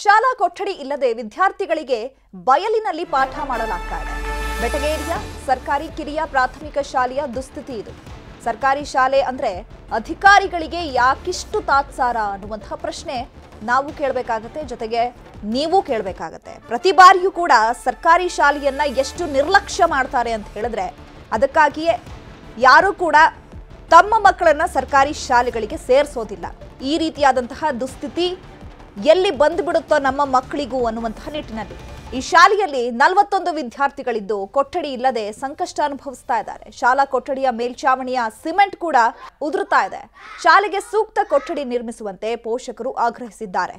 ಶಾಲಾ ಕೊಠಡಿ ಇಲ್ಲದೆ ವಿದ್ಯಾರ್ಥಿಗಳಿಗೆ ಬಯಲಿನಲ್ಲಿ ಪಾಠ ಮಾಡಲಾಗ್ತಾ ಇದೆ. ಬೆಟಗೇರಿಯ ಸರ್ಕಾರಿ ಕಿರಿಯ ಪ್ರಾಥಮಿಕ ಶಾಲೆಯ ದುಸ್ಥಿತಿ ಇದು. ಸರ್ಕಾರಿ ಶಾಲೆ ಅಂದ್ರೆ ಅಧಿಕಾರಿಗಳಿಗೆ ಯಾಕಿಷ್ಟು ತಾತ್ಸಾರ ಅನ್ನುವಂತಹ ಪ್ರಶ್ನೆ ನಾವು ಕೇಳಬೇಕಾಗತ್ತೆ, ಜೊತೆಗೆ ನೀವು ಕೇಳಬೇಕಾಗತ್ತೆ. ಪ್ರತಿ ಬಾರಿಯೂ ಕೂಡ ಸರ್ಕಾರಿ ಶಾಲೆಯನ್ನ ಎಷ್ಟು ನಿರ್ಲಕ್ಷ್ಯ ಮಾಡ್ತಾರೆ ಅಂತ ಹೇಳಿದ್ರೆ ಅದಕ್ಕಾಗಿಯೇ ಯಾರೂ ಕೂಡ ತಮ್ಮ ಮಕ್ಕಳನ್ನ ಸರ್ಕಾರಿ ಶಾಲೆಗಳಿಗೆ ಸೇರಿಸೋದಿಲ್ಲ. ಈ ರೀತಿಯಾದಂತಹ ದುಸ್ಥಿತಿ ಎಲ್ಲಿ ಬಂದ್ಬಿಡುತ್ತೋ ನಮ್ಮ ಮಕ್ಕಳಿಗೂ ಅನ್ನುವಂತಹ ನಿಟ್ಟಿನಲ್ಲಿ. ಈ ಶಾಲೆಯಲ್ಲಿ ನಲವತ್ತೊಂದು ವಿದ್ಯಾರ್ಥಿಗಳಿದ್ದು ಕೊಠಡಿ ಇಲ್ಲದೆ ಸಂಕಷ್ಟ ಅನುಭವಿಸ್ತಾ ಇದ್ದಾರೆ. ಶಾಲಾ ಕೊಠಡಿಯ ಮೇಲ್ಛಾವಣಿಯ ಸಿಮೆಂಟ್ ಕೂಡ ಉದುರುತ್ತಾ ಇದೆ. ಶಾಲೆಗೆ ಸೂಕ್ತ ಕೊಠಡಿ ನಿರ್ಮಿಸುವಂತೆ ಪೋಷಕರು ಆಗ್ರಹಿಸಿದ್ದಾರೆ.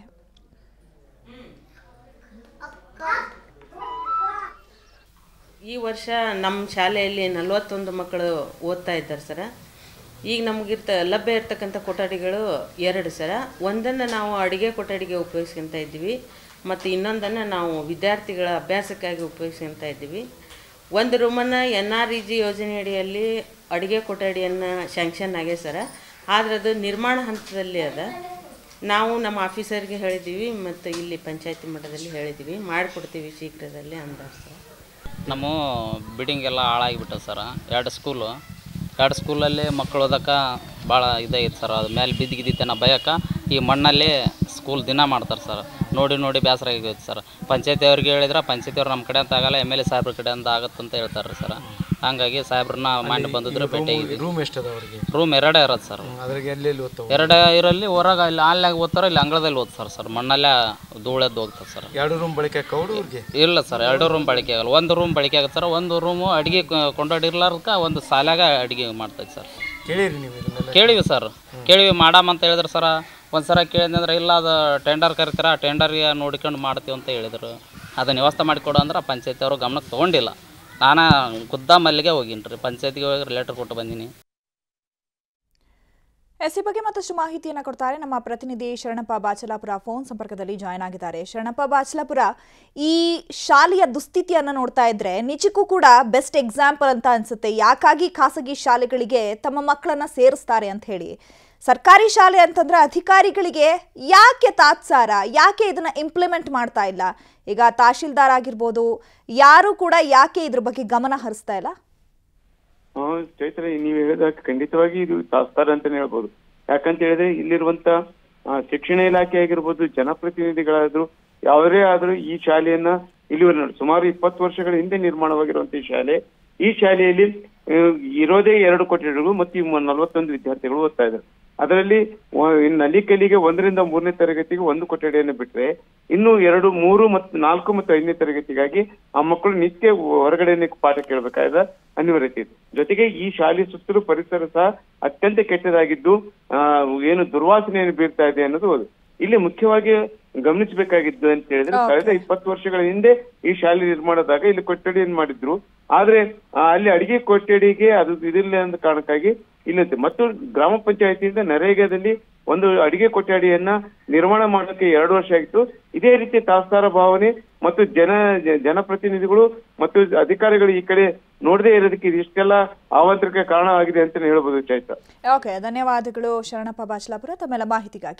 ಈ ವರ್ಷ ನಮ್ಮ ಶಾಲೆಯಲ್ಲಿ ನಲವತ್ತೊಂದು ಮಕ್ಕಳು ಓದ್ತಾ ಇದ್ದಾರೆ ಸರ. ಈಗ ನಮಗಿರ್ತ ಲಭ್ಯ ಇರ್ತಕ್ಕಂಥ ಕೊಠಡಿಗಳು ಎರಡು ಸರ. ಒಂದನ್ನು ನಾವು ಅಡುಗೆ ಕೊಠಡಿಗೆ ಉಪಯೋಗಿಸ್ಕೊಂತ ಇದ್ದೀವಿ, ಮತ್ತು ಇನ್ನೊಂದನ್ನು ನಾವು ವಿದ್ಯಾರ್ಥಿಗಳ ಅಭ್ಯಾಸಕ್ಕಾಗಿ ಉಪಯೋಗಿಸ್ಕೊಂತ ಇದ್ದೀವಿ. ಒಂದು ರೂಮನ್ನು ಎನ್ ಆರ್ ಇ ಜಿ ಯೋಜನೆಯಡಿಯಲ್ಲಿ ಅಡುಗೆ ಕೊಠಡಿಯನ್ನು ಶ್ಯಾಂಕ್ಷನ್ ಆಗೇ ಸರ. ಆದರೆ ಅದು ನಿರ್ಮಾಣ ಹಂತದಲ್ಲಿ ಅದ. ನಾವು ನಮ್ಮ ಆಫೀಸರ್ಗೆ ಹೇಳಿದ್ದೀವಿ, ಮತ್ತು ಇಲ್ಲಿ ಪಂಚಾಯತಿ ಮಟ್ಟದಲ್ಲಿ ಹೇಳಿದ್ದೀವಿ. ಮಾಡಿಕೊಡ್ತೀವಿ ಶೀಘ್ರದಲ್ಲಿ ಅಂದಾರೆ ಸರ್. ನಮ್ಮ ಬಿಲ್ಡಿಂಗ್ ಎಲ್ಲ ಹಾಳಾಗಿಬಿಟ್ಟು ಸರ. ಎರಡು ಸ್ಕೂಲು. ಎರಡು ಸ್ಕೂಲಲ್ಲಿ ಮಕ್ಕಳು ಓದಕ್ಕೆ ಭಾಳ ಇದಾಗಿತ್ತು ಸರ್. ಅದು ಮೇಲೆ ಬಿದ್ದಿಗಿದ್ದಿತ್ತೇನೋ ಭಯಕ್ಕೆ ಈ ಮಣ್ಣಲ್ಲಿ ಸ್ಕೂಲ್ ದಿನ ಮಾಡ್ತಾರೆ ಸರ್. ನೋಡಿ ನೋಡಿ ಬೇಸರ ಆಗೈತೆ ಸರ್. ಪಂಚಾಯತಿ ಅವ್ರಿಗೆ ಹೇಳಿದ್ರೆ ಪಂಚಾಯತಿ ಅವ್ರು ನಮ್ಮ ಕಡೆ ಅಂತ ಆಗಲ್ಲ ಎಂ ಎಲ್ ಎ ಸಾಹೇಬ್ರ ಕಡೆ ಅಂತ ಆಗುತ್ತಂತ ಹೇಳ್ತಾರೆ ಸರ್. ಹಾಗಾಗಿ ಸಾಹೇಬ್ರನ್ನ ಮಾಡಿ ಬಂದಿದ್ರು ಭೇಟಿ ರೂಮ್ ಎಷ್ಟು ಅವ್ರಿಗೆ? ರೂಮ್ ಎರಡೇ ಇರೋದು ಸರ್. ಅದ್ರಿಗೆ ಎಲ್ಲೆಲ್ಲಿ ಓದ್ತಾವ? ಎರಡು ಇರಲ್ಲಿ ಹೊರಗೆ ಇಲ್ಲಿ ಆನ್ಲಾಗ ಓದ್ತಾರೆ ಇಲ್ಲಿ ಅಂಗಳದಲ್ಲಿ ಓದ್ತಾರೆ ಸರ್. ಮಣ್ಣಲ್ಲೇ ಧೂಳೆದ್ದು ಹೋಗ್ತಾರೆ ಸರ್. ಎರಡು ರೂಮ್ ಬಳಕೆ ಅವ್ರಿಗೆ? ಇಲ್ಲ ಸರ್ ಎರಡು ರೂಮ್ ಬಳಕೆ ಆಗಲ್ಲ. ಒಂದು ರೂಮ್ ಬಳಕೆ ಆಗುತ್ತೆ ಸರ್. ಒಂದು ರೂಮು ಅಡುಗೆ ಕೊಂಡಾಡಿರ್ಲಾರ್ದ ಒಂದು ಸಾಲಾಗ ಅಡುಗೆ ಮಾಡ್ತೈತೆ ಸರ್. ಕೇಳಿರಿ ನೀವು ಕೇಳಿವಿ ಸರ್. ಕೇಳಿವಿ ಮಾಡಮ್ ಅಂತ ಹೇಳಿದ್ರು ಸರ. ಒಂದು ಕೇಳಿದ್ರೆ ಇಲ್ಲ, ಅದು ಟೆಂಡರ್ ಕರಿತೀರ ಟೆಂಡರ್ಗೆ ನೋಡ್ಕೊಂಡು ಮಾಡ್ತೀವಿ ಅಂತ ಹೇಳಿದರು. ಅದನ್ನ ವ್ಯವಸ್ಥೆ ಮಾಡಿಕೊಡು ಅಂದ್ರೆ ಪಂಚಾಯತಿ ಅವರು ಗಮನಕ್ಕೆ ತೊಗೊಂಡಿಲ್ಲ. ನಾನು ಖುದ್ದ ಮಲ್ಲಿಗೆ ಹೋಗಿನಿ ರೀ ಪಂಚಾಯತಿಗೆ ಹೋಗಿ ಲೆಟರ್ ಕೊಟ್ಟು ಬಂದೀನಿ. ಎಸ್ ಈ ಬಗ್ಗೆ ಮತ್ತಷ್ಟು ಮಾಹಿತಿಯನ್ನು ಕೊಡ್ತಾರೆ ನಮ್ಮ ಪ್ರತಿನಿಧಿ ಶರಣಪ್ಪ ಬಾಚಲಾಪುರ. ಫೋನ್ ಸಂಪರ್ಕದಲ್ಲಿ ಜಾಯ್ನ್ ಆಗಿದ್ದಾರೆ. ಶರಣಪ್ಪ ಬಾಚಲಾಪುರ, ಈ ಶಾಲೆಯ ದುಸ್ಥಿತಿಯನ್ನು ನೋಡ್ತಾ ಇದ್ರೆ ನಿಜಕ್ಕೂ ಕೂಡ ಬೆಸ್ಟ್ ಎಕ್ಸಾಂಪಲ್ ಅಂತ ಅನ್ಸುತ್ತೆ. ಯಾಕಾಗಿ ಖಾಸಗಿ ಶಾಲೆಗಳಿಗೆ ತಮ್ಮ ಮಕ್ಕಳನ್ನ ಸೇರಿಸ್ತಾರೆ ಅಂತ ಹೇಳಿ. ಸರ್ಕಾರಿ ಶಾಲೆ ಅಂತಂದ್ರೆ ಅಧಿಕಾರಿಗಳಿಗೆ ಯಾಕೆ ತಾತ್ಸಾರ, ಯಾಕೆ ಇದನ್ನ ಇಂಪ್ಲಿಮೆಂಟ್ ಮಾಡ್ತಾ ಇಲ್ಲ? ಈಗ ತಹಶೀಲ್ದಾರ್ ಆಗಿರ್ಬೋದು, ಯಾರು ಕೂಡ ಯಾಕೆ ಇದ್ರ ಬಗ್ಗೆ ಗಮನ ಹರಿಸ್ತಾ ಇಲ್ಲ? ಚೈತ್ರ ನೀವು ಹೇಳಿದ ಖಂಡಿತವಾಗಿ ಇದು ತಾತ್ಸಾರ ಅಂತಾನೆ ಹೇಳ್ಬೋದು. ಯಾಕಂತ ಹೇಳಿದ್ರೆ ಇಲ್ಲಿರುವಂತ ಶಿಕ್ಷಣ ಇಲಾಖೆ ಆಗಿರ್ಬೋದು, ಜನಪ್ರತಿನಿಧಿಗಳಾದ್ರು, ಯಾವುದೇ ಆದ್ರೂ ಈ ಶಾಲೆಯನ್ನ ಇಲ್ಲಿ ಸುಮಾರು ಇಪ್ಪತ್ತು ವರ್ಷಗಳ ಹಿಂದೆ ನಿರ್ಮಾಣವಾಗಿರುವಂತ ಈ ಶಾಲೆ, ಈ ಶಾಲೆಯಲ್ಲಿ ಇರೋದೇ ಎರಡು ಕೊಠಡಿಗಳು ಮತ್ತು ನಲವತ್ತೊಂದು ವಿದ್ಯಾರ್ಥಿಗಳು ಓದ್ತಾ ಇದ್ದಾರೆ. ಅದರಲ್ಲಿ ನಲಿಕಲಿಗೆ ಒಂದರಿಂದ ಮೂರನೇ ತರಗತಿಗೆ ಒಂದು ಕೊಠಡಿಯನ್ನು ಬಿಟ್ರೆ ಇನ್ನು ಎರಡು ಮೂರು ಮತ್ತು ನಾಲ್ಕು ಮತ್ತು ಐದನೇ ತರಗತಿಗಾಗಿ ಆ ಮಕ್ಕಳು ನಿತ್ಯ ಹೊರಗಡೆನೆ ಪಾಠ ಕೇಳಬೇಕಾದ ಅನಿವಾರ್ಯತೆ ಇದೆ. ಜೊತೆಗೆ ಈ ಶಾಲೆ ಸುತ್ತಲೂ ಪರಿಸರ ಸಹ ಅತ್ಯಂತ ಕೆಟ್ಟದಾಗಿದ್ದು ಆ ಏನು ದುರ್ವಾಸನೆಯನ್ನು ಬೀರ್ತಾ ಇದೆ ಅನ್ನೋದು ಹೌದು. ಇಲ್ಲಿ ಮುಖ್ಯವಾಗಿ ಗಮನಿಸಬೇಕಾಗಿದ್ದು ಅಂತ ಹೇಳಿದ್ರೆ ಕಳೆದ ಇಪ್ಪತ್ತು ವರ್ಷಗಳ ಹಿಂದೆ ಈ ಶಾಲೆ ನಿರ್ಮಾಣದಾಗ ಇಲ್ಲಿ ಕೊಠಡಿಯನ್ನು ಮಾಡಿದ್ರು. ಆದ್ರೆ ಅಲ್ಲಿ ಅಡಿಗೆ ಕೊಠಡಿಗೆ ಅದು ಇದಿಲ್ಲ ಅಂತ ಕಾರಣಕ್ಕಾಗಿ ಇಲ್ಲಂತೆ ಮತ್ತು ಗ್ರಾಮ ಪಂಚಾಯತಿಯಿಂದ ನರೇಗಾದಲ್ಲಿ ಒಂದು ಅಡಿಗೆ ಕೊಠಡಿಯನ್ನ ನಿರ್ಮಾಣ ಮಾಡೋಕೆ ಎರಡು ವರ್ಷ ಆಯಿತು ಇದೇ ರೀತಿ ತಾತ್ಸಾರ ಭಾವನೆ ಮತ್ತು ಜನ, ಜನಪ್ರತಿನಿಧಿಗಳು ಮತ್ತು ಅಧಿಕಾರಿಗಳು ಈ ಕಡೆ ನೋಡದೇ ಇರೋದಕ್ಕೆ ಇಷ್ಟೆಲ್ಲ ಕಾರಣ ಕಾರಣವಾಗಿದೆ ಅಂತ ಹೇಳಬಹುದು ಚೈತ್ರ. ಓಕೆ ಧನ್ಯವಾದಗಳು ಶರಣಪ್ಪ ಬಾಚಲಾಪುರ. ತಮ್ಮೆಲ್ಲ ಮಾಹಿತಿಗಾಗಿ.